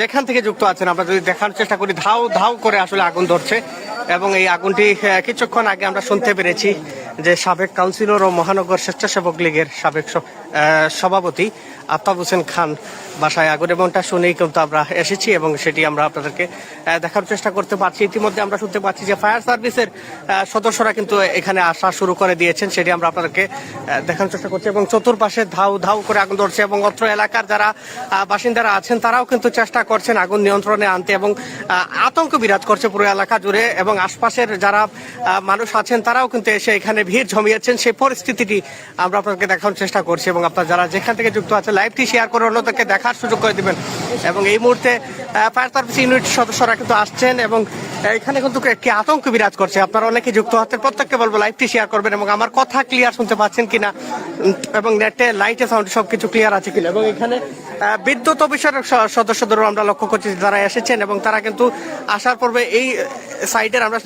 যেখান থেকে যুক্ত আছেন, আমরা যদি দেখার চেষ্টা করি, ধাও ধাও করে আসলে আগুন ধরছে। এবং এই আগুনটি কিছুক্ষণ আগে আমরা শুনতে পেরেছি যে সাবেক কাউন্সিলর ও মহানগর স্বেচ্ছাসেবক লীগের সাবেক সভাপতি আফতাব হোসেন খান বাসায় আগুন এমনটা শুনেই কিন্তু আমরা এসেছি এবং সেটি আমরা আপনাদেরকে দেখার চেষ্টা করতে পারছি। ইতিমধ্যে আমরা শুনতে পাচ্ছি যে ফায়ার সার্ভিসের সদস্যরা কিন্তু এখানে আসা শুরু করে দিয়েছেন, সেটি আমরা আপনাদেরকে দেখানোর চেষ্টা করছি এবং চতুর্পাশে ধাউ ধাউ করে আগুন ধরছে এবং অত্র এলাকার যারা বাসিন্দারা আছেন তারাও কিন্তু চেষ্টা করছেন আগুন নিয়ন্ত্রণে আনতে এবং আতঙ্ক বিরাজ করছে পুরো এলাকা জুড়ে এবং আশপাশের যারা মানুষ আছেন তারাও কিন্তু এসে এখানে ভিড় জমিয়েছেন। সেই পরিস্থিতিটি আমরা আপনাদেরকে দেখানোর চেষ্টা করছি এবং আপনারা যারা যেখান থেকে যুক্ত আছে লাইভটি শেয়ার করে অন্যদেরকে দেখার সুযোগ করে দিবেন। এবং এই মুহূর্তে ফায়ার সার্ভিস ইউনিট সদস্যরা কিন্তু আসছেন এবং এখানে কিন্তু একটি আতঙ্ক বিরাজ করছে। আপনারা অনেকে যুক্ত হচ্ছেন প্রত্যেককে বলব লাইভটি শেয়ার করবেন এবং আমার কথা ক্লিয়ার শুনতে পাচ্ছেন কিনা এবং নেটে লাইটে সাউন্ড সবকিছু ক্লিয়ার আছে কিনা। এবং এখানে বিদ্যুৎ অফিসের সদস্যদেরও আমরা লক্ষ্য করছি যারা এসেছেন এবং তারা কিন্তু আসার পূর্বে এই সাইডের আমরা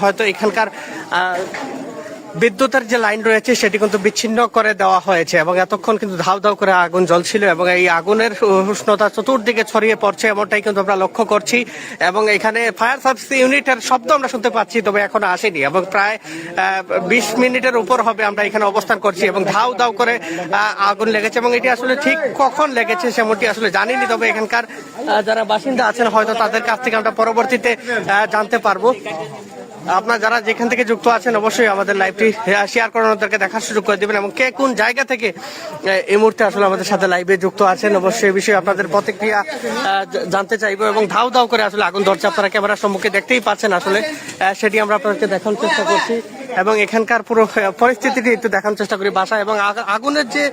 হয়তো এখানকার বিদ্যুতের যে লাইন রয়েছে, সেটি কিন্তু বিচ্ছিন্ন করে দেওয়া হয়েছে এবং এতক্ষণ কিন্তু ধাউ ধাউ করে আগুন জ্বলছিল এবং এই আগুনের উষ্ণতা চতুর্দিকে ছড়িয়ে পড়ছে এমনটাই কিন্তু আমরা লক্ষ্য করছি এবং এখানে ফায়ার সার্ভিস ইউনিটের শব্দ আমরা শুনতে পাচ্ছি, তবে এখনও আসেনি এবং প্রায় বিশ মিনিটের উপর হবে আমরা এখানে অবস্থান করছি এবং ধাউ ধাউ করে আগুন লেগেছে এবং এটি আসলে ঠিক কখন লেগেছে সেমনটি আসলে জানিনি, তবে এখানকার যারা বাসিন্দা আছেন হয়তো তাদের কাছ থেকে আমরা পরবর্তীতে জানতে পারব। আপনারা যারা যেখান থেকে যুক্ত আছেন, অবশ্যই আমাদের লাইভটি শেয়ার করে ওনাদেরকে দেখার সুযোগ করে দেবেন। এবং কে কোন জায়গা থেকে এই মুহূর্তে আসলে আমাদের সাথে লাইভে যুক্ত আছেন, অবশ্যই এই বিষয়ে আপনাদের প্রতিক্রিয়া জানতে চাইব এবং ধাউ ধাউ করে আসলে আগুন ধরছে আপনারা ক্যামেরার সম্মুখে দেখতেই পাচ্ছেন আসলে। সেটি আমরা আপনাদেরকে দেখানোর চেষ্টা করছি। এবং এখানকার পুরো পরিস্থিতিটি একটু দেখানোর চেষ্টা করি বাসা এবং আগুনের যে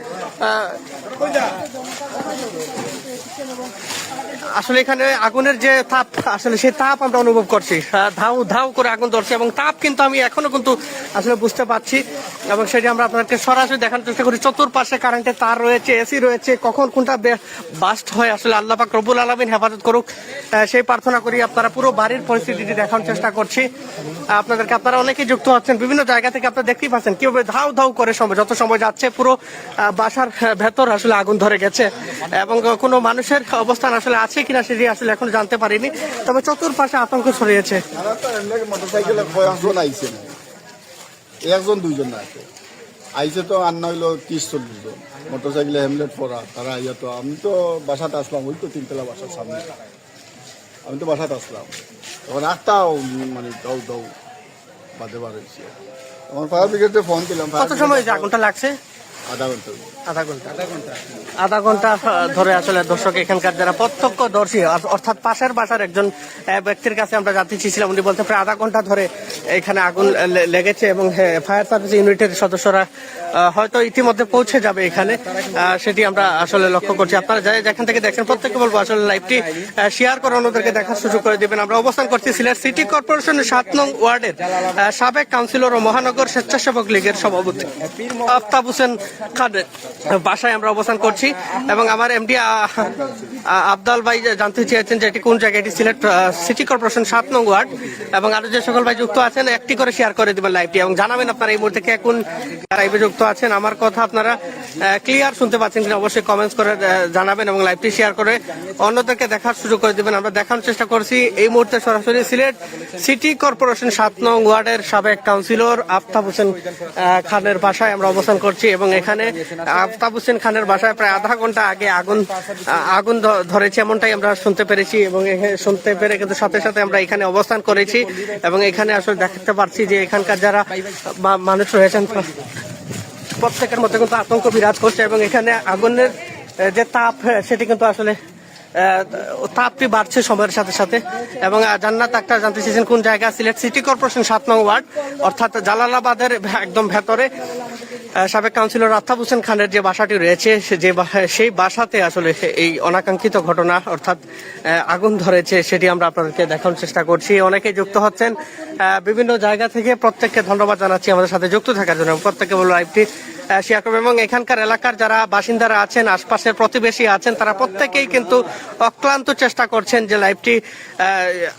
আসলে এখানে আগুনের যে তাপ আসলে সেই তাপ আমরা অনুভব করছি। আহ, ধাউ ধাউ করে আগুন ধরছে এবং তাপ কিন্তু আমি এখনও কিন্তু আসলে বুঝতে পারছি এবং সেটি আমরা আপনাদেরকে সরাসরি দেখানোর চেষ্টা করি। চতুর্পাশে কারেন্টের তার রয়েছে এসি রয়েছে কখন কোনটা বাস্ট হয় আসলে আল্লাহ পাক রবুল আলমিন হেফাজত করুক। সেই প্রার্থনা করি আপনারা পুরো বাড়ির পরিস্থিতিটি দেখানোর চেষ্টা করছি। আপনাদেরকে আপনারা অনেকেই যুক্ত হচ্ছেন বিভিন্ন জায়গা থেকে আপনারা দেখতেই পাচ্ছেন কীভাবে ধাউ ধাউ করে সময় যত সময় যাচ্ছে পুরো বাসার ভেতর আসলে আগুন ধরে গেছে এবং কোনো মানুষের অবস্থান আসলে আছে কিনা সেটি আসলে এখন জানতে পারিনি। তবে চতুর্পাশে আতঙ্ক ছড়িয়েছে। তারা তো এমনি মোটরসাইকেলে কয়েকজন আইছে না একজন দুইজন আছে। আইছে তো আর না হইল তিরিশ চল্লিশ জন। মোটরসাইকেলে হেমলেট পরা তারা আইয়া তো আমি তো বাসাতে আসলাম ওই তো তিনতলা বাসার সামনে। আমি তো বাসাতে আসলাম। তখন একটাও মানে দাও দাও বাদে বার হয়েছে আমার ফায়ার ব্রিগেডে ফোন দিলাম কত সময় আগুনটা লাগছে? আধা ঘণ্টা। আধা ঘণ্টা। আধা ঘণ্টা। ধরে আসলে দর্শক এখানকার যারা প্রত্যক্ষদর্শী অর- অর্থাৎ পাশের বাসার একজন ব্যক্তির কাছে আমরা জানতে চেয়েছিলাম উনি বলতে প্রায় আধা ঘণ্টা ধরে এখানে আগুন লেগেছে এবং ফায়ার সার্ভিস ইউনিটের সদস্যরা হয়তো ইতিমধ্যে পৌঁছে যাবে এখানে। সেটি আমরা আসলে লক্ষ্য করছি। আপনারা যাই যেখান থেকে দেখছেন প্রত্যেকে বলব আসলে লাইভটি শেয়ার করে অন্যদেরকে দেখার সুযোগ করে দিবেন। আমরা অবস্থান করছি সিলেট সিটি কর্পোরেশনের সাত নং ওয়ার্ডের সাবেক কাউন্সিলর ও মহানগর স্বেচ্ছাসেবক লীগের সভাপতি। আফতাব হোসেন বাসায় আমরা অবস্থান করছি এবং আমার এমডি আবদাল ভাই জানতে চেয়েছেন যে এটি কোন জায়গায়, এটি সিলেট সিটি কর্পোরেশন সাত নং ওয়ার্ড এবং আরও যে সকল ভাই যুক্ত আছেন, একটি করে শেয়ার করে দেবেন লাইভটি এবং জানাবেন আপনারা এই মুহূর্তে কে কোন লাইভে যুক্ত আছেন। আমার কথা আপনারা ক্লিয়ার শুনতে পাচ্ছেন কিনা অবশ্যই কমেন্টস করে জানাবেন এবং লাইভটি শেয়ার করে অন্যদেরকে দেখার সুযোগ করে দিবেন। আমরা দেখানোর চেষ্টা করছি। এই মুহূর্তে সরাসরি সিলেট সিটি কর্পোরেশন সাত নং ওয়ার্ডের সাবেক কাউন্সিলর আফতাব হোসেন খানের বাসায় আমরা অবস্থান করছি এবং এখানে আফতাব হোসেন খানের বাসায় প্রায় আধা ঘণ্টা আগে আগুন আগুন ধরেছে এমনটাই আমরা শুনতে পেরেছি এবং এখানে শুনতে পেরে কিন্তু সাথে সাথে আমরা এখানে অবস্থান করেছি এবং এখানে আসলে দেখতে পাচ্ছি যে এখানকার যারা মানুষ রয়েছেন প্রত্যেকের মধ্যে কিন্তু আতঙ্ক বিরাজ করছে এবং এখানে আগুনের যে তাপ সেটি কিন্তু আসলে তাপটি বাড়ছে সময়ের সাথে সাথে। এবং জান্নাত আক্তার জানতে চেয়েছেন কোন জায়গা, সিলেট সিটি কর্পোরেশন সাত নং ওয়ার্ড, অর্থাৎ জালালাবাদের একদম ভেতরে। সাবেক কাউন্সিলর আফতাব হোসেন খানের যে বাসাটি রয়েছে যে সেই বাসাতে আসলে এই অনাকাঙ্ক্ষিত ঘটনা, অর্থাৎ আগুন ধরেছে, সেটি আমরা আপনাদেরকে দেখানোর চেষ্টা করছি। অনেকে যুক্ত হচ্ছেন বিভিন্ন জায়গা থেকে প্রত্যেককে ধন্যবাদ জানাচ্ছি আমাদের সাথে যুক্ত থাকার জন্য প্রত্যেককে বলব লাইভটি শেয়ার এবং এখানকার এলাকার যারা বাসিন্দারা আছেন আশপাশের প্রতিবেশী আছেন তারা প্রত্যেকেই কিন্তু অক্লান্ত চেষ্টা করছেন যে লাইভটি আহ,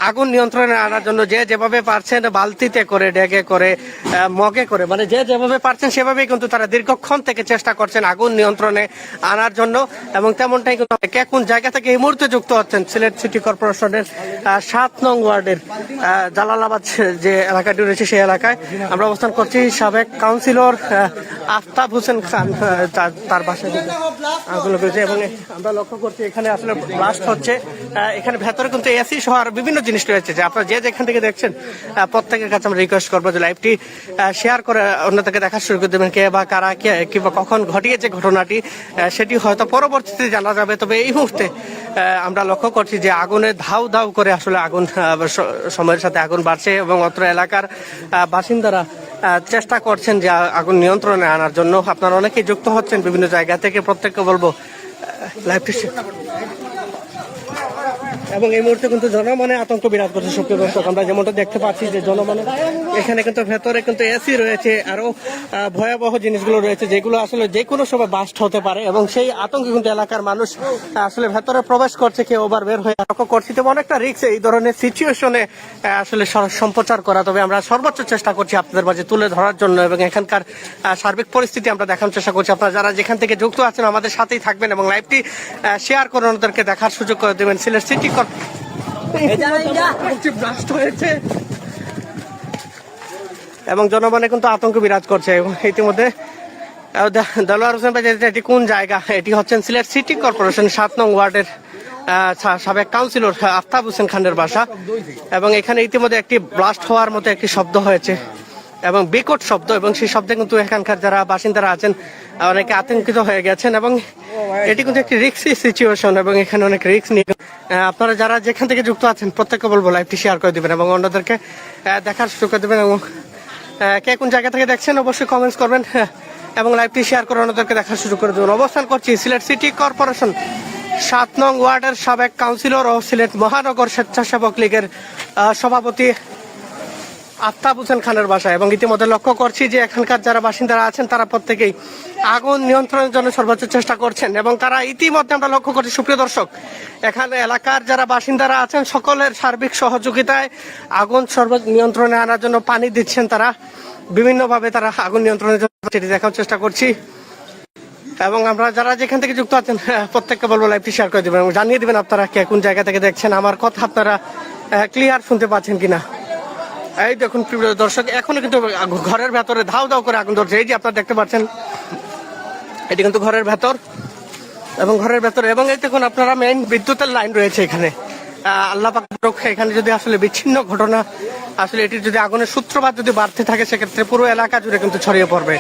আগুন নিয়ন্ত্রণে আনার জন্য যে যেভাবে পারছেন বালতিতে করে ডেগে করে মগে করে মানে যে যেভাবে পারছেন সেভাবেই কিন্তু তারা দীর্ঘক্ষণ থেকে চেষ্টা করছেন আগুন নিয়ন্ত্রণে আনার জন্য এবং তেমনটাই কিন্তু কে কোন জায়গা থেকে এই মুহূর্তে যুক্ত হচ্ছেন সিলেট সিটি কর্পোরেশনের সাত নং ওয়ার্ডের জালালাবাদ যে এলাকাটি রয়েছে সেই এলাকায়। আমরা অবস্থান করছি সাবেক কাউন্সিলর আহ, আফতাব হোসেন খান তার- বাসায় আগুন লেগেছে এবং আমরা লক্ষ্য করছি এখানে আসলে ব্লাস্ট হচ্ছে। এখানে ভেতরে কিন্তু এসি সহ আরও বিভিন্ন জিনিস রয়েছে। যে আপনারা যে যেখান থেকে দেখছেন প্রত্যেকের কাছে আমরা রিকোয়েস্ট করব যে লাইভটি শেয়ার করে অন্যদেরকে দেখা শুরু করে দেবেন, কে বা কারা, কে, কিংবা কখন ঘটিয়েছে ঘটনাটি। সেটি হয়তো পরবর্তীতে জানা যাবে। তবে এই মুহূর্তে আমরা লক্ষ্য করছি যে আগুনে ধাউ ধাউ করে আসলে আগুন সময়ের সাথে আগুন বাড়ছে এবং অত্র এলাকার বাসিন্দারা চেষ্টা করছেন যে আগুন নিয়ন্ত্রণে আনার জন্য। আপনারা অনেকেই যুক্ত হচ্ছেন বিভিন্ন জায়গা থেকে। প্রত্যেককে বলব লাইভটি এবং এই মুহূর্তে কিন্তু জনমনে আতঙ্ক বিরাজ করছে সুপ্রিয় দর্শক। আমরা যেমনটা দেখতে পাচ্ছি যে জনমনে এখানে কিন্তু ভেতরে কিন্তু এসি রয়েছে, আরও ভয়াবহ জিনিসগুলো রয়েছে যেগুলো আসলে যে কোনো সময় বাস্ট হতে পারে এবং সেই আতঙ্কে কিন্তু এলাকার মানুষ আসলে ভেতরে প্রবেশ করছে, কেউ ওভার বের হয়ে লক্ষ্য করছি। তবে অনেকটা রিক্স এই ধরনের সিচুয়েশনে আসলে সম্প্রচার করা। তবে আমরা সর্বোচ্চ চেষ্টা করছি আপনাদের মাঝে তুলে ধরার জন্য এবং এখানকার সার্বিক পরিস্থিতি আমরা দেখানোর চেষ্টা করছি। আপনারা যারা যেখান থেকে যুক্ত আছেন আমাদের সাথেই থাকবেন এবং লাইভটি শেয়ার করে ওনাদেরকে দেখার সুযোগ করে দেবেন। সিলেট সিটি ব্লাস্ট হয়েছে। এবং জনগণে কিন্তু আতঙ্ক বিরাজ করছে এবং ইতিমধ্যে আহ, দে- দেলোয়ার হোসেন ভাই এটি কোন জায়গা? এটি হচ্ছেন সিলেট সিটি কর্পোরেশন সাত নং ওয়ার্ডের সাবেক কাউন্সিলর আফতাব হোসেন খানের বাসা। এবং এখানে ইতিমধ্যে একটি ব্লাস্ট হওয়ার মতো একটি শব্দ হয়েছে। এবং বিকট শব্দ এবং সেই শব্দে কিন্তু এখানকার যারা বাসিন্দারা আছেন অনেকে আতঙ্কিত হয়ে গেছেন এবং এটি কিন্তু একটি রিক্সি সিচুয়েশন এবং এখানে অনেক রিক্স নিয়ে আপনারা যারা যেখান থেকে যুক্ত আছেন প্রত্যেককে বলব লাইভটি শেয়ার করে দেবেন এবং অন্যদেরকে দেখার সুযোগ করে দেবেন এবং কে কোন জায়গা থেকে দেখছেন অবশ্যই কমেন্টস করবেন হ্যাঁ, এবং লাইভটি শেয়ার করে অন্যদেরকে দেখার সুযোগ করে দেবেন। অবস্থান করছি সিলেট সিটি কর্পোরেশন সাত নং ওয়ার্ডের সাবেক কাউন্সিলর ও সিলেট মহানগর স্বেচ্ছাসেবক লীগের সভাপতি আফতাব হোসেন খানের বাসা এবং ইতিমধ্যে লক্ষ্য করছি যে এখানকার যারা বাসিন্দারা আছেন তারা প্রত্যেকেই আগুন নিয়ন্ত্রণের জন্য সর্বোচ্চ চেষ্টা করছেন। এবং তারা ইতিমধ্যে আমরা লক্ষ্য করছি সুপ্রিয় দর্শক এখানে এলাকার যারা বাসিন্দারা আছেন সকলের সার্বিক সহযোগিতায় আগুন সর্ব নিয়ন্ত্রণে আনার জন্য পানি দিচ্ছেন তারা। বিভিন্নভাবে তারা আগুন নিয়ন্ত্রণের জন্য সেটি দেখার চেষ্টা করছি। এবং আমরা যারা যেখান থেকে যুক্ত আছেন হ্যাঁ, প্রত্যেককে বলব লাইভটি শেয়ার করে দেবেন এবং জানিয়ে দেবেন আপনারা কে কোন জায়গা থেকে দেখছেন। আমার কথা আপনারা ক্লিয়ার শুনতে পাচ্ছেন কিনা। এই দেখুন, প্রিয় দর্শক, এখনও কিন্তু ঘরের ভেতরে ধাও ধাও করে আগুন ধরছে। এই যে আপনারা দেখতে পাচ্ছেন, এটি কিন্তু ঘরের ভেতর এবং ঘরের ভেতর। এবং এই দেখুন, আপনারা মেইন বিদ্যুতের লাইন রয়েছে এখানে। আল্লাহ রক্ষা এখানে যদি আসলে বিচ্ছিন্ন ঘটনা, আসলে এটির যদি আগুনের সূত্রপাত যদি বাড়তে থাকে, সেক্ষেত্রে পুরো এলাকা জুড়ে কিন্তু ছড়িয়ে পড়বে।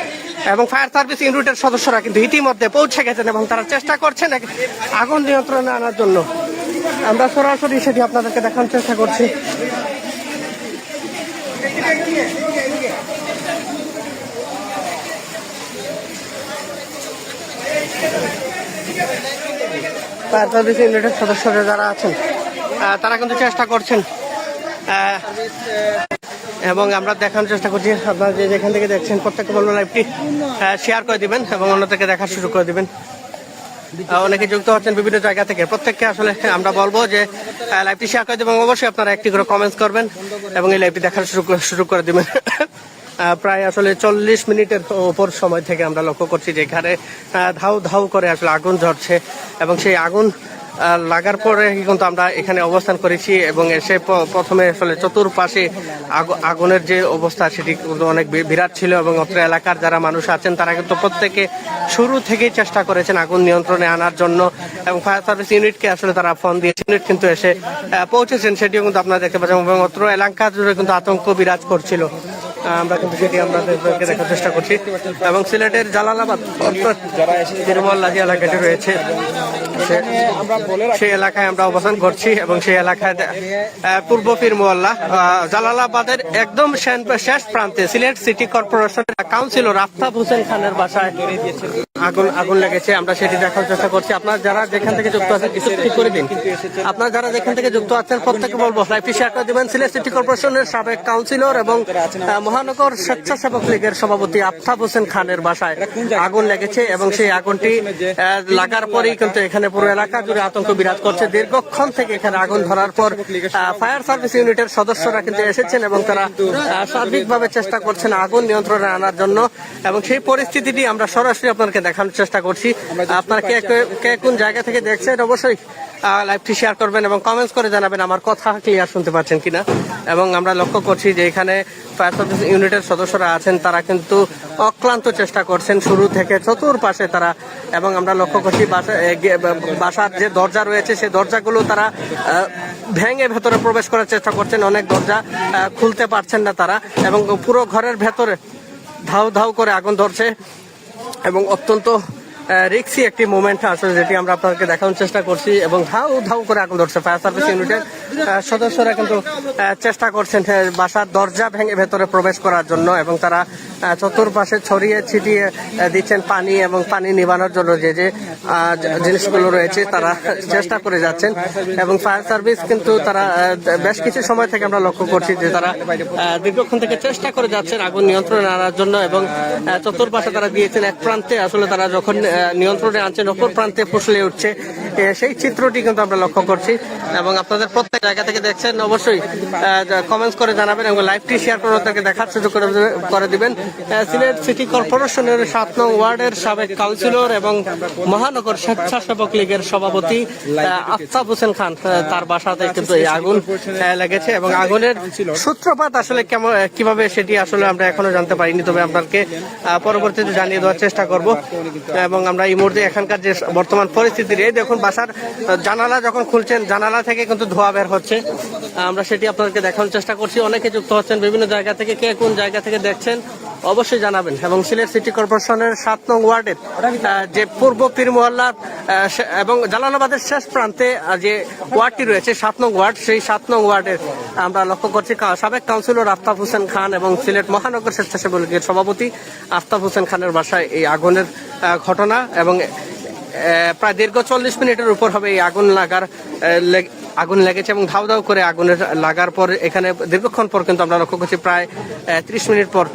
এবং ফায়ার সার্ভিস ইউনিটের সদস্যরা কিন্তু ইতিমধ্যে পৌঁছে গেছেন এবং তারা চেষ্টা করছেন আগুন নিয়ন্ত্রণে আনার জন্য। আমরা সরাসরি সেটি আপনাদেরকে দেখানোর চেষ্টা করছি। ফায়ার ইউনিটের সদস্যরা যারা আছেন তারা কিন্তু চেষ্টা করছেন এবং আমরা দেখানোর চেষ্টা করছি। আপনারা যে যেখান থেকে দেখছেন, প্রত্যেককে বলব লাইভটি শেয়ার করে দিবেন এবং অন্যদেরকে দেখার শুরু করে দিবেন। অনেকে যুক্ত হচ্ছেন বিভিন্ন জায়গা থেকে। প্রত্যেককে আসলে আমরা বলব যে লাইভটি শেয়ার করে দেবেন অবশ্যই আপনারা একটি করে কমেন্টস করবেন এবং এই লাইভটি দেখার শুরু শুরু করে দিবেন। প্রায় আসলে চল্লিশ মিনিটের ওপর সময় থেকে আমরা লক্ষ্য করছি যে এখানে ধাউ ধাউ করে আসলে আগুন ঝরছে এবং সেই আগুন লাগার পরে কিন্তু আমরা এখানে অবস্থান করেছি এবং এসে প্রথমে আসলে চতুর্পাশে আগু- আগুনের যে অবস্থা সেটি কিন্তু অনেক বিরাট ছিল এবং অত্র এলাকার যারা মানুষ আছেন, তারা কিন্তু প্রত্যেকে শুরু থেকেই চেষ্টা করেছেন আগুন নিয়ন্ত্রণে আনার জন্য এবং ফায়ার সার্ভিস ইউনিটকে আসলে তারা ফোন দিয়ে ইউনিট কিন্তু এসে পৌঁছেছেন। সেটিও কিন্তু আপনারা দেখতে পাচ্ছেন এবং অত্র এলাকা জুড়ে কিন্তু আতঙ্ক বিরাজ করছিল। আমরা কিন্তু সেটি আমরা দেখার চেষ্টা করছি। এবং সিলেটের জালালাবাদ, অর্থাৎ তিরুমল্লা যে এলাকাটি রয়েছে, সে- সেই এলাকায় আমরা অবস্থান করছি এবং সেই এলাকায় পূর্ব পীর মোয়াল্লা আহ, জালালাবাদের একদম শেষ প্রান্তে সিলেট সিটি কর্পোরেশনের কাউন্সিলর আফতাব হোসেন খানের বাসায়। আগুন আগুন লেগেছে, আমরা সেটি দেখার চেষ্টা করছি। আপনারা যারা যেখান থেকে যুক্ত আছেন কিছু ঠিক করে দিন। আপনারা যারা যেখান থেকে যুক্ত আছেন বলব শেয়ার করে দিবেন। সিলেট সিটি কর্পোরেশনের সাবেক কাউন্সিলর এবং মহানগর স্বেচ্ছাসেবক লীগের সভাপতি আফতাব হোসেন খানের বাসায় আগুন লেগেছে এবং সেই আগুনটি লাগার পরেই কিন্তু এখানে পুরো এলাকা জুড়ে আতঙ্ক বিরাজ করছে। দীর্ঘক্ষণ থেকে এখানে আগুন ধরার পর ফায়ার সার্ভিস ইউনিটের সদস্যরা কিন্তু এসেছেন এবং তারা সার্বিকভাবে চেষ্টা করছেন আগুন নিয়ন্ত্রণে আনার জন্য। এবং সেই পরিস্থিতিটি আমরা সরাসরি আপনাদেরকে দেখানোর চেষ্টা করছি। আপনারা কে কে- কোন জায়গা থেকে দেখছেন অবশ্যই লাইভটি শেয়ার করবেন এবং কমেন্টস করে জানাবেন আমার কথা ক্লিয়ার শুনতে পাচ্ছেন কিনা। এবং আমরা লক্ষ্য করছি যে এখানে ফায়ার সার্ভিস ইউনিটের সদস্যরা আছেন তারা কিন্তু অক্লান্ত চেষ্টা করছেন। শুরু থেকে চতুর্পাশে তারা এবং আমরা লক্ষ্য করছি বাসা- বাসার যে দরজা রয়েছে সেই দরজাগুলো তারা ভেঙে ভেতরে প্রবেশ করার চেষ্টা করছেন। অনেক দরজা খুলতে পারছেন না তারা এবং পুরো ঘরের ভেতরে ধাউ ধাউ করে আগুন ধরছে। এবং অত্যন্ত রিক্সি একটি মুভমেন্ট আসলে যেটি আমরা আপনাদেরকে দেখানোর চেষ্টা করছি এবং ধাউ ধাউ করে আগুন ধরছে ফায়ার সার্ভিস ইউনিটের সদস্যরা কিন্তু চেষ্টা করছেন বাসার দরজা ভেঙে ভেতরে প্রবেশ করার জন্য এবং তারা চতুর্পাশে ছড়িয়ে ছিটিয়ে দিচ্ছেন পানি এবং পানি নিবানোর জন্য যে যে জিনিসগুলো রয়েছে তারা চেষ্টা করে যাচ্ছেন এবং ফায়ার সার্ভিস কিন্তু তারা বেশ কিছু সময় থেকে আমরা লক্ষ্য করছি যে তারা দীর্ঘক্ষণ থেকে চেষ্টা করে যাচ্ছেন আগুন নিয়ন্ত্রণে আনার জন্য এবং চতুর্পাশে তারা দিয়েছেন এক প্রান্তে আসলে তারা যখন নিয়ন্ত্রণে আনছেন অপর প্রান্তে ফুসলে উঠছে। সেই চিত্রটি কিন্তু আমরা লক্ষ্য করছি এবং আপনাদের প্রত্যেক জায়গা থেকে দেখছেন, অবশ্যই কমেন্টস করে জানাবেন এবং লাইভটি শেয়ার করে তাকে দেখার সুযোগ করে দেবে- দিবেন। সিলেট সিটি কর্পোরেশনের সাত নং ওয়ার্ডের সাবেক কাউন্সিলর এবং মহানগর স্বেচ্ছাসেবক লীগের সভাপতি আফতাব হোসেন খান তার বাসাতে কিন্তু এই আগুন লেগেছে এবং আগুনের সূত্রপাত আসলে কেমন কীভাবে সেটি আসলে আমরা এখনও জানতে পারিনি। তবে আপনাকে পরবর্তীতে জানিয়ে দেওয়ার চেষ্টা করব। এবং আমরা এই মুহূর্তে এখানকার যে বর্তমান পরিস্থিতি এই দেখুন বাসার জানালা যখন খুলছেন, জানালা থেকে কিন্তু ধোয়া বের হচ্ছে। আমরা সেটি আপনাদেরকে দেখানোর চেষ্টা করছি। অনেকে যুক্ত হচ্ছেন বিভিন্ন জায়গা থেকে, কে কোন জায়গা থেকে দেখছেন। অবশ্যই জানাবেন। এবং সিলেট সিটি কর্পোরেশনের সাত নং ওয়ার্ডের যে পূর্ব পীর মহল্লার এবং জালালাবাদের শেষ প্রান্তে যে ওয়ার্ডটি রয়েছে সাত নং ওয়ার্ড সেই সাত নং ওয়ার্ডের আমরা লক্ষ্য করছি সাবেক কাউন্সিলর আফতাব হোসেন খান এবং সিলেট মহানগর স্বেচ্ছাসেবক লীগের সভাপতি আফতাব হোসেন খানের বাসায় এই আগুনের ঘটনা এবং প্রায় দীর্ঘ চল্লিশ মিনিটের উপর হবে এই আগুন লাগার লেগ- আগুন লেগেছে এবং ধাউ ধাউ করে আগুনের লাগার পর এখানে দীর্ঘক্ষণ পর কিন্তু আমরা লক্ষ্য করছি প্রায় ত্রিশ মিনিট পর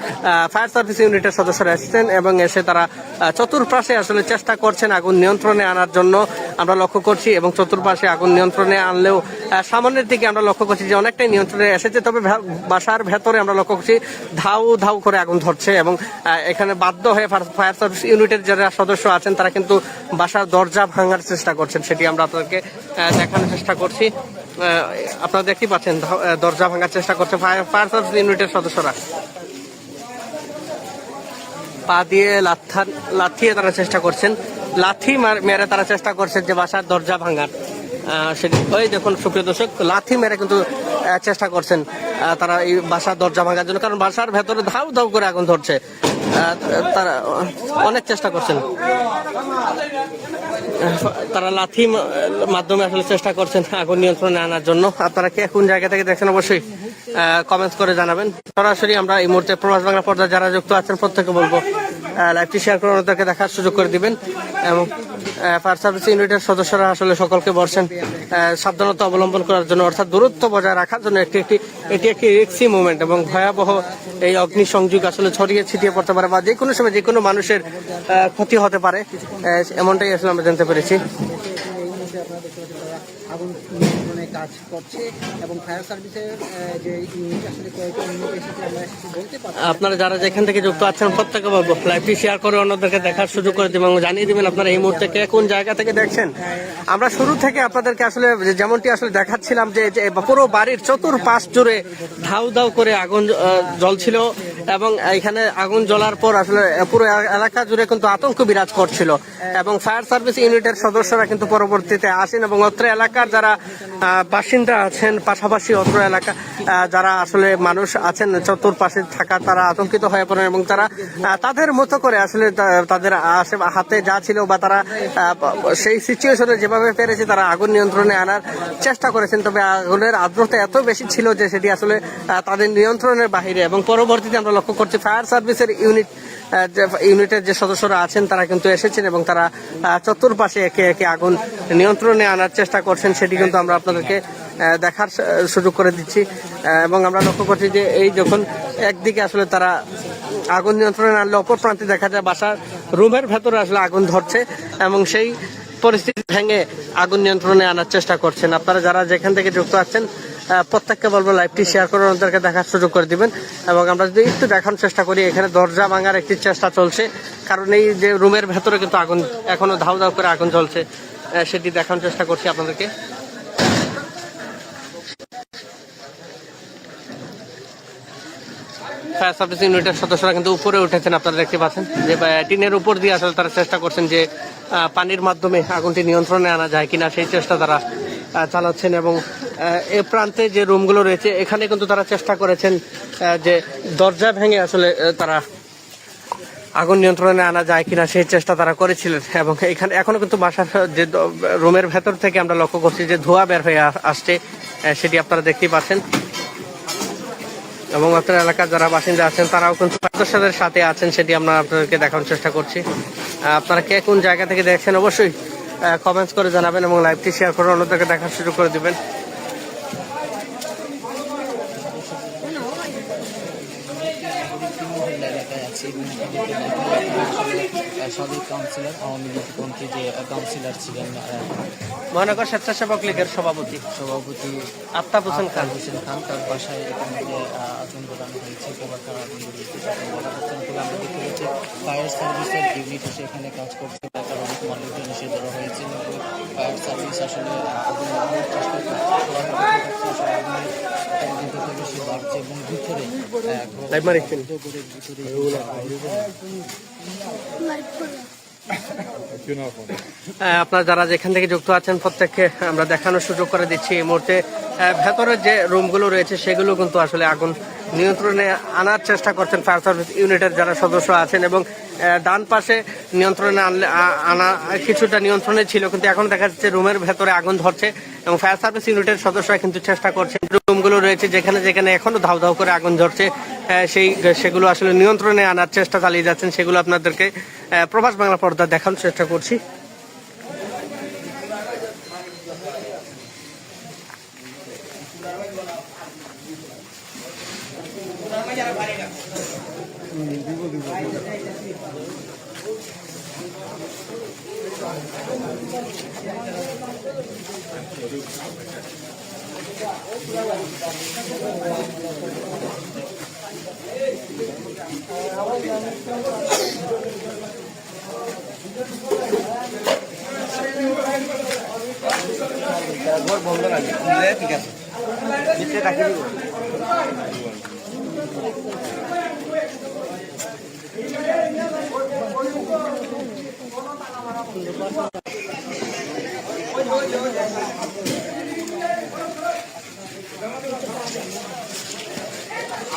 ফায়ার সার্ভিস ইউনিটের সদস্যরা এসেছেন এবং এসে তারা চতুর্পাশে আসলে চেষ্টা করছেন আগুন নিয়ন্ত্রণে আনার জন্য। আমরা লক্ষ্য করছি এবং চতুর্পাশে আগুন নিয়ন্ত্রণে আনলেও আহ, সামনের দিকে আমরা লক্ষ্য করছি যে অনেকটাই নিয়ন্ত্রণে এসেছে তবে বাসার ভেতরে আমরা লক্ষ্য করছি ধাউ ধাউ করে আগুন ধরছে এবং এখানে বাধ্য হয়ে ফায়ার সার্ভিস ইউনিটের যারা সদস্য আছেন তারা কিন্তু বাসার দরজা ভাঙার চেষ্টা করছেন সেটি আমরা আপনাদেরকে দেখানোর চেষ্টা করছি। আপনারা দেখতেই পাচ্ছেন দরজা ভাঙার চেষ্টা করছে ফায়ার সার্ভিস ইউনিটের সদস্যরা। পা দিয়ে লাথা লাথিয়ে তারা চেষ্টা করছেন। লাথি মার- তারা চেষ্টা করছেন যে বাসার দরজা ভাঙার। সেটি ওই দেখুন, সুপ্রিয় দর্শক, লাথি মেরে কিন্তু চেষ্টা করছেন তারা এই বাসার দরজা ভাঙার জন্য, কারণ বাসার ভেতরে ধাউ ধাউ করে আগুন ধরছে। তারা অনেক চেষ্টা করছেন। তারা লাথি মাধ্যমে আসলে চেষ্টা করছেন আগুন নিয়ন্ত্রণে আনার জন্য। আপনারা কে কোন জায়গা থেকে দেখছেন? অবশ্যই। কমেন্টস করে জানাবেন। সরাসরি আমরা এই মুহূর্তে প্রবাস বাংলা পর্যায়ে যারা যুক্ত আছেন প্রত্যেকে বলব লাইভটি শেয়ার করে ওদেরকে দেখার সুযোগ করে দিবেন। এবং ফায়ার সার্ভিস ইউনিটের সদস্যরা আসলে সকলকে বলছেন সাবধানতা অবলম্বন করার জন্য, অর্থাৎ দূরত্ব বজায় রাখার জন্য একটি একটি, এটি একটি রিক্সি মুভমেন্ট এবং ভয়াবহ এই অগ্নি সংযোগ আসলে ছড়িয়ে ছিটিয়ে পড়তে পারে বা যে কোনো সময় যে কোনো মানুষের ক্ষতি হতে পারে। এমনটাই আসলে আমরা জানতে পেরেছি। আগুন নিয়ন্ত্রণে কাজ করছে এবং ফায়ার সার্ভিসের যে ইউনিট আসলে কয়েকটা ইউনিট এসেছে আমরা বলতে পারছি আপনারা যারা যেখান থেকে যুক্ত আছেন প্রত্যেকে বলব লাইভটি শেয়ার করে অন্যদেরকে দেখার সুযোগ করে দেবেন এবং জানিয়ে দিবেন আপনারা এই মুহূর্তে কে কোন জায়গা থেকে দেখছেন। আমরা শুরু থেকে আপনাদেরকে আসলে যেমনটি আসলে দেখাচ্ছিলাম যে পুরো বাড়ির চতুর্পাশ জুড়ে ধাউ ধাউ করে আগুন জ্বলছিল এবং এখানে আগুন জ্বলার পর আসলে পুরো এলাকা জুড়ে কিন্তু আতঙ্ক বিরাজ করছিল। এবং ফায়ার সার্ভিস ইউনিটের সদস্যরা কিন্তু পরবর্তীতে আসেন এবং অত্র এলাকার যারা বাসিন্দা আছেন, পাশাপাশি অত্র এলাকা যারা আসলে মানুষ আছেন, চতুর্পাশে থাকা, তারা আতঙ্কিত হয়ে পড়েন এবং তারা তাদের মতো করে আসলে তাদের আশে হাতে যা ছিল বা তারা সেই সিচুয়েশনে যেভাবে পেরেছে, তারা আগুন নিয়ন্ত্রণে আনার চেষ্টা করেছেন। তবে আগুনের আর্দ্রতা এত বেশি ছিল যে সেটি আসলে তাদের নিয়ন্ত্রণের বাহিরে এবং পরবর্তীতে আমরা লক্ষ্য করছি, ফায়ার সার্ভিসের ইউনিট ইউনিটের যে সদস্যরা আছেন, তারা কিন্তু এসেছেন এবং তারা চতুর্পাশে একে একে আগুন নিয়ন্ত্রণে আনার চেষ্টা করছেন। সেটি কিন্তু আমরা আপনাদেরকে দেখার সুযোগ করে দিচ্ছি। এবং আমরা লক্ষ্য করছি যে এই যখন একদিকে আসলে তারা আগুন নিয়ন্ত্রণে আনলে অপর প্রান্তে দেখা যায় বাসার রুমের ভেতরে আসলে আগুন ধরছে এবং সেই পরিস্থিতি ভেঙে আগুন নিয়ন্ত্রণে আনার চেষ্টা করছেন। আপনারা যারা যেখান থেকে যুক্ত আছেন প্রত্যেককে বলব লাইভটি শেয়ার করে ওনাদেরকে দেখার সুযোগ করে দিবেন। এবং আমরা যদি একটু দেখানোর চেষ্টা করি এখানে দরজা ভাঙার একটি চেষ্টা চলছে। কারণ এই যে রুমের ভেতরে কিন্তু আগুন এখনও ধাউ ধাউ করে আগুন আহ, সেটি দেখানোর চেষ্টা করছি আপনাদেরকে। ফায়ার সার্ভিস ইউনিটের সদস্যরা কিন্তু উপরে উঠেছেন, আপনারা দেখতে পাচ্ছেন। যে টিনের উপর দিয়ে আসলে তারা চেষ্টা করছেন যে পানির মাধ্যমে আগুনটি নিয়ন্ত্রণে আনা যায় কিনা, সেই চেষ্টা তারা চালাচ্ছেন এবং, এ প্রান্তে যে রুমগুলো রয়েছে, এখানে কিন্তু তারা চেষ্টা করেছেন যে দরজা ভেঙে আসলে তারা আগুন নিয়ন্ত্রণে আনা যায় কিনা সেই চেষ্টা তারা করেছিলেন। এবং এখানে এখনও কিন্তু বাসার যে রুমের ভেতর থেকে আমরা লক্ষ্য করছি যে ধোঁয়া বের হয়ে আসছে সেটি আপনারা দেখতেই পাচ্ছেন। এবং আপনার এলাকার যারা বাসিন্দা আছেন, তারাও কিন্তু সদস্যদের সাথে আছেন, সেটি আমরা আপনাদেরকে দেখানোর চেষ্টা করছি। আপনারা কে কোন জায়গা থেকে দেখছেন অবশ্যই কমেন্টস করে জানাবেন এবং লাইভটি শেয়ার করে অন্যদেরকে দেখার সুযোগ করে দিবেন মহিলা এলাকায় আছে এবং সাবেক কাউন্সিলর আওয়ামী লীগপন্থী যে কাউন্সিলর ছিলেন মহানগর স্বেচ্ছাসেবক লীগের সভাপতি। সভাপতি আফতাব হোসেন খান। হোসেন খান তার বাসায় ইতিমধ্যে আগুন প্রদান হয়েছে। আমরা দেখতে পাচ্ছি ফায়ার সার্ভিসের ইউনিট এখানে কাজ করছে। তার অনেক মানুষজন এসে ধরা হয়েছে। এবং ফায়ার সার্ভিস আসলে আগুন চেষ্টা করছে। বেশি বাড়ছে এবং ভিতরে ভিতরে হ্যাঁ, আপনারা যারা যেখান থেকে যুক্ত আছেন প্রত্যেককে আমরা দেখানোর সুযোগ করে দিচ্ছি। এই মুহূর্তে ভেতরের যে রুমগুলো রয়েছে সেগুলো কিন্তু আসলে আগুন নিয়ন্ত্রণে আনার চেষ্টা করছেন ফায়ার সার্ভিস ইউনিটের যারা সদস্য আছেন এবং ডান পাশে নিয়ন্ত্রণে আনলে আনা কিছুটা নিয়ন্ত্রণে ছিল, কিন্তু এখন দেখা যাচ্ছে রুমের ভেতরে আগুন ধরছে এবং ফায়ার সার্ভিস ইউনিটের সদস্যরা কিন্তু চেষ্টা করছেন। রুমগুলো রয়েছে, যেখানে যেখানে এখনও ধাউ ধাউ করে আগুন ধরছে সেই, সেগুলো আসলে নিয়ন্ত্রণে আনার চেষ্টা চালিয়ে যাচ্ছেন, সেগুলো আপনাদেরকে প্রভাস বাংলা পর্দা দেখানোর চেষ্টা করছি। খবর বন্ধ রাখি ঠিক আছে? নিচে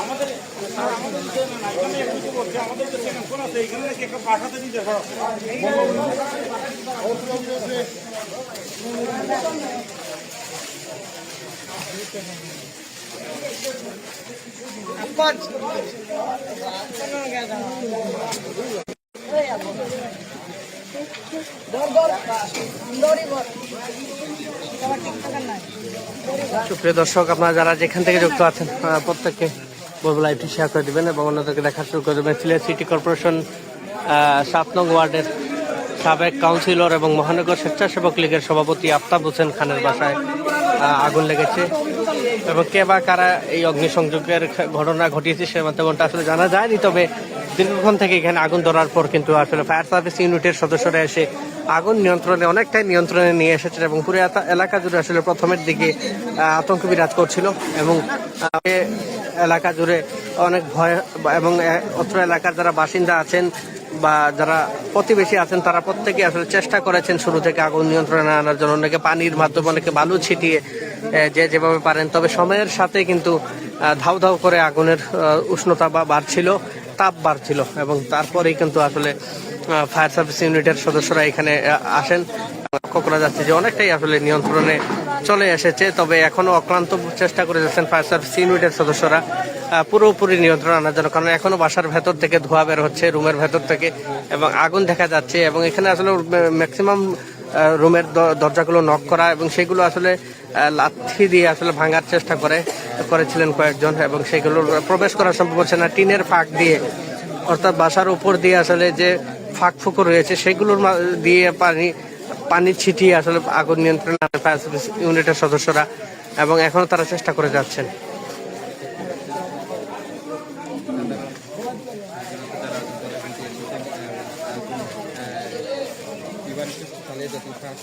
আমাদের আমাদের বলছে আমাদের তো সেখানে ফোন আছে এখানে নাকি পাঠাতে দিতে পারো সুপ্রিয় দর্শক আপনারা যারা যেখান থেকে যুক্ত আছেন প্রত্যেককে বলব লাইভটি শেয়ার করে দিবেন এবং অন্যদেরকে দেখার শুরু করে দেবেন। সিলেট সিটি কর্পোরেশন আহ, সাত নং ওয়ার্ডের সাবেক কাউন্সিলর এবং মহানগর স্বেচ্ছাসেবক লীগের সভাপতি আফতাব হোসেন খানের বাসায় আগুন লেগেছে। এবং কে বা কারা এই অগ্নিসংযোগের ঘটনা ঘটিয়েছে সে তেমনটা আসলে জানা যায়নি। তবে দীর্ঘক্ষণ থেকে এখানে আগুন ধরার পর কিন্তু আসলে ফায়ার সার্ভিস ইউনিটের সদস্যরা এসে আগুন নিয়ন্ত্রণে, অনেকটাই নিয়ন্ত্রণে নিয়ে এসেছেন এবং পুরো এলাকা জুড়ে আসলে প্রথমের দিকে আতঙ্ক বিরাজ করছিল এবং এলাকা জুড়ে অনেক ভয় এবং অত্র এলাকার যারা বাসিন্দা আছেন বা যারা প্রতিবেশী আছেন, তারা প্রত্যেকে আসলে চেষ্টা করেছেন শুরু থেকে আগুন নিয়ন্ত্রণে আনার জন্য। অনেকে পানির মাধ্যমে, অনেকে বালু ছিটিয়ে যে যেভাবে পারেন। তবে সময়ের সাথে কিন্তু ধাউ ধাউ করে আগুনের উষ্ণতা বা বাড়ছিল, তাপ বাড়ছিল এবং তারপরেই কিন্তু আসলে ফায়ার সার্ভিস ইউনিটের সদস্যরা এখানে আসেন। লক্ষ্য করা যাচ্ছে যে অনেকটাই আসলে নিয়ন্ত্রণে চলে এসেছে, তবে এখনও অক্লান্ত চেষ্টা করে যাচ্ছেন ফায়ার সার্ভিস ইউনিটের সদস্যরা। পুরোপুরি নিয়ন্ত্রণ আনার জন্য, কারণ এখনও বাসার ভেতর থেকে ধোঁয়া বের হচ্ছে, রুমের ভেতর থেকে, এবং আগুন দেখা যাচ্ছে, এবং এখানে আসলে ম্যাক্সিমাম রুমের দরজাগুলো নক করা, এবং সেগুলো আসলে লাথি দিয়ে আসলে ভাঙার চেষ্টা করে, করেছিলেন কয়েকজন, এবং সেগুলো প্রবেশ করা সম্ভব হচ্ছে না। টিনের ফাঁক দিয়ে, অর্থাৎ বাসার উপর দিয়ে আসলে যে ফাঁক ফুকো রয়েছে, সেগুলোর দিয়ে পানি পানি ছিটিয়ে আসলে আগুন নিয়ন্ত্রণে ফায়ার সার্ভিস ইউনিটের সদস্যরা, এবং এখনও তারা চেষ্টা করে যাচ্ছেন।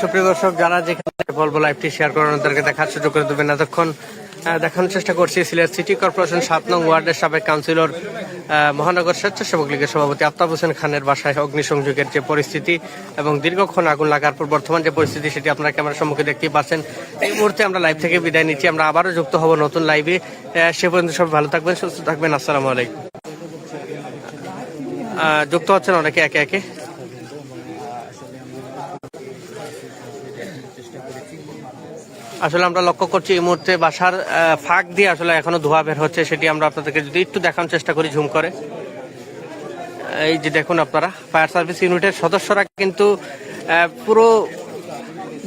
সুপ্রিয় দর্শক যারা যেখানে বলব লাইভটি শেয়ার করার তাদেরকে দেখার সুযোগ করে দেবেন। এতক্ষণ দেখানোর চেষ্টা করছি। সিলেট সিটি কর্পোরেশন সাত নং ওয়ার্ডের সাবেক কাউন্সিলর মহানগর স্বেচ্ছাসেবক লীগের সভাপতি আফতাব হোসেন খানের বাসায় অগ্নিসংযোগের যে পরিস্থিতি এবং দীর্ঘক্ষণ আগুন লাগার পর বর্তমান যে পরিস্থিতি সেটি আপনারা ক্যামেরার সম্মুখে দেখতেই পাচ্ছেন। এই মুহূর্তে আমরা লাইভ থেকে বিদায় নিচ্ছি। আমরা আবারও যুক্ত হব নতুন লাইভে। সে পর্যন্ত সব ভালো থাকবেন, সুস্থ থাকবেন। আসসালামু আলাইকুম। যুক্ত হচ্ছেন অনেকে, একে একে। আসলে আমরা লক্ষ্য করছি এই মুহূর্তে বাসার ফাঁক দিয়ে আসলে এখনও ধোঁয়া বের হচ্ছে, সেটি আমরা আপনাদেরকে যদি একটু দেখানোর চেষ্টা করি ঝুম করে। এই যে দেখুন আপনারা, ফায়ার সার্ভিস ইউনিটের সদস্যরা কিন্তু পুরো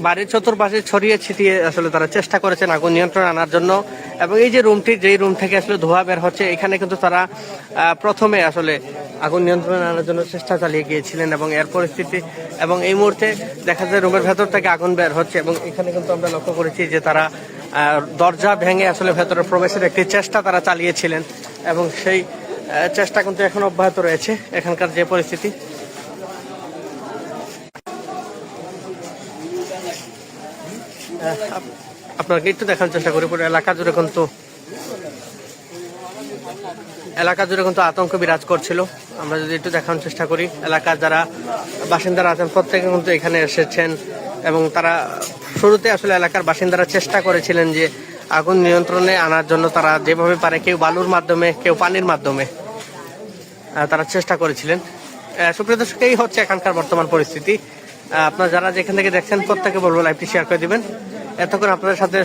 বাড়ির চতুর্পাশে ছড়িয়ে ছিটিয়ে আসলে তারা চেষ্টা করেছেন আগুন নিয়ন্ত্রণ আনার জন্য। এবং এই যে রুমটি যেই রুম থেকে আসলে ধোয়া বের হচ্ছে, এখানে কিন্তু তারা প্রথমে আসলে আগুন নিয়ন্ত্রণ আনার জন্য চেষ্টা চালিয়ে গিয়েছিলেন এবং এর পরিস্থিতি, এবং এই মুহূর্তে দেখা যায় রুমের ভেতর থেকে আগুন বের হচ্ছে এবং এখানে কিন্তু আমরা লক্ষ্য করেছি যে তারা দরজা ভেঙে আসলে ভেতরে প্রবেশের একটি চেষ্টা তারা চালিয়েছিলেন এবং সেই চেষ্টা কিন্তু এখন অব্যাহত রয়েছে। এখানকার যে পরিস্থিতি আপনাকে একটু দেখার চেষ্টা করি, পুরো এলাকা জুড়ে কিন্তু এলাকা জুড়ে কিন্তু আতঙ্ক বিরাজ করছিল। আমরা যদি একটু দেখানোর চেষ্টা করি, এলাকার যারা বাসিন্দারা আছেন, প্রত্যেকে কিন্তু এখানে এসেছেন এবং তারা শুরুতে আসলে এলাকার বাসিন্দারা চেষ্টা করেছিলেন যে আগুন নিয়ন্ত্রণে আনার জন্য তারা যেভাবে পারে কেউ বালুর মাধ্যমে, কেউ পানির মাধ্যমে তারা চেষ্টা করেছিলেন। সুপ্রিয় দর্শক, এই হচ্ছে এখানকার বর্তমান পরিস্থিতি। আপনারা যারা যেখান থেকে দেখছেন, প্রত্যেকে বলব লাইভটি শেয়ার করে দিবেন। এতক্ষণ আপনাদের সাথে